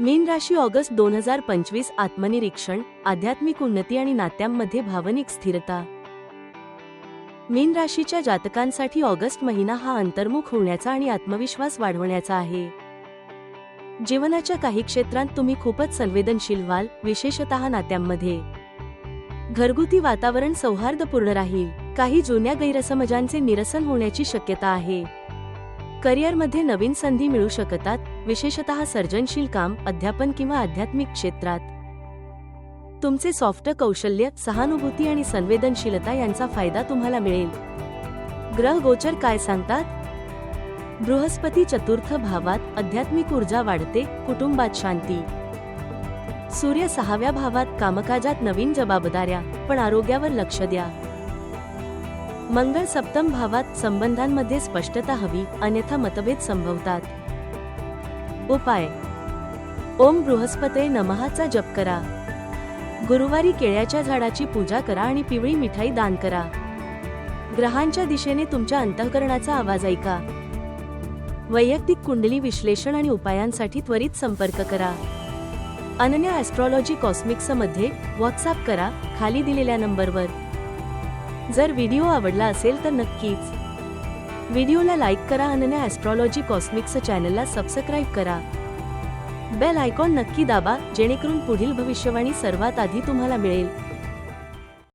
मीन राशी ऑगस्ट दोन हजार पंचवीस आत्मनिरीक्षण आध्यात्मिक उन्नती आणि नात्यांमध्ये भावनिक स्थिरता. मीन राशीच्या जातकांसाठी ऑगस्ट महिना हा अंतर्मुख होण्याचा आणि आत्मविश्वास वाढवण्याचा आहे. जीवनाच्या काही क्षेत्रांत तुम्ही खूपच संवेदनशील व्हाल विशेषतः नात्यांमध्ये. घरगुती वातावरण सौहार्दपूर्ण राहील काही जुन्या गैरसमजांचे निरसन होण्याची शक्यता आहे. करिअरमध्ये नवीन संधी मिळू शकतात विशेषतः सर्जनशील काम अध्यापन किंवा आध्यात्मिक क्षेत्रात. तुमचे सॉफ्ट कौशल्य सहानुभूती आणि संवेदनशीलता यांचा फायदा तुम्हाला मिळेल. ग्रह गोचर काय सांगतात? बृहस्पती चतुर्थ भावात आध्यात्मिक ऊर्जा वाढते कुटुंबात शांती. सूर्य सहाव्या भावात कामकाजात नवीन जबाबदाऱ्या पण आरोग्यावर लक्ष द्या. मंगळ सप्तम भावात संबंधांमध्ये स्पष्टता हवी अन्यथा मतभेद संभवतात. उपाय. ओम बृहस्पते नमहाचा जप करा. गुरुवारी केळ्याच्या झाडाची पूजा करा आणि पिवळी मिठाई दान करा. ग्रहांच्या दिशेने तुमच्या अंतःकरणाचा आवाज ऐका. वैयक्तिक कुंडली विश्लेषण आणि उपायांसाठी त्वरित संपर्क करा. अनन्या ॲस्ट्रॉलॉजी कॉस्मिक्समध्ये व्हॉट्सअप करा खाली दिलेल्या नंबरवर. जर व्हिडिओ आवडला असेल तर नक्कीच. व्हिडिओला लाईक करा आणि ॲस्ट्रॉलॉजी कॉस्मिक्स चॅनलला सबस्क्राईब करा. बेल आयकॉन नक्की दाबा जेणेकरून पुढील भविष्यवाणी सर्वात आधी तुम्हाला मिळेल.